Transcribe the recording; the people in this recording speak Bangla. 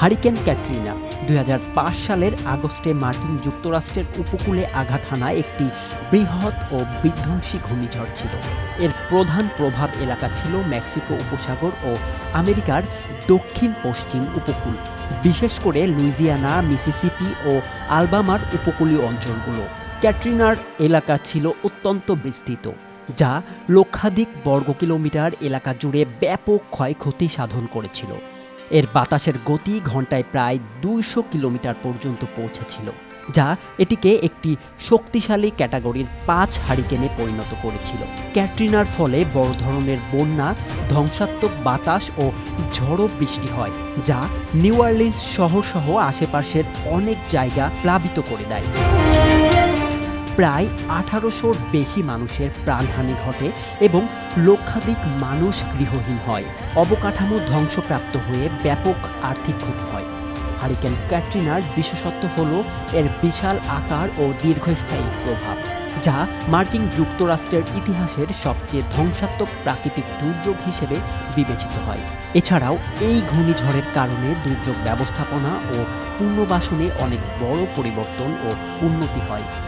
হারিকেন ক্যাটরিনা দুই হাজার পাঁচ সালের আগস্টে মার্কিন যুক্তরাষ্ট্রের উপকূলে আঘাত হানা একটি বৃহৎ ও বিধ্বংসী ঘূর্ণিঝড় ছিল। এর প্রধান প্রভাব এলাকা ছিল মেক্সিকো উপসাগর ও আমেরিকার দক্ষিণ পশ্চিম উপকূল, বিশেষ করে লুইজিয়ানা, মিসিসিপি ও আলবামার উপকূলীয় অঞ্চলগুলো। ক্যাটরিনার এলাকা ছিল অত্যন্ত বিস্তৃত, যা লক্ষাধিক বর্গ কিলোমিটার এলাকা জুড়ে ব্যাপক ক্ষয়ক্ষতি সাধন করেছিল। এর বাতাসের গতি ঘন্টায় প্রায় দুইশো কিলোমিটার পর্যন্ত পৌঁছেছিল, যা এটিকে একটি শক্তিশালী ক্যাটাগরির পাঁচ হারিকেনে পরিণত করেছিল। ক্যাটরিনার ফলে বড় ধরনের বন্যা, ধ্বংসাত্মক বাতাস ও ঝড়ো বৃষ্টি হয়, যা নিউ অর্লিন্স শহর সহ আশেপাশের অনেক জায়গা প্লাবিত করে দেয়। প্রায় আঠারোশোর বেশি মানুষের প্রাণহানি ঘটে এবং লক্ষাধিক মানুষ গৃহহীন হয়। অবকাঠামো ধ্বংসপ্রাপ্ত হয়ে ব্যাপক আর্থিক ক্ষতি হয়। হারিকেন ক্যাটরিনার বিশেষত্ব হল এর বিশাল আকার ও দীর্ঘস্থায়ী প্রভাব, যা মার্কিন যুক্তরাষ্ট্রের ইতিহাসের সবচেয়ে ধ্বংসাত্মক প্রাকৃতিক দুর্যোগ হিসেবে বিবেচিত হয়। এছাড়াও এই ঘূর্ণিঝড়ের কারণে দুর্যোগ ব্যবস্থাপনা ও পুনর্বাসনে অনেক বড় পরিবর্তন ও উন্নতি হয়।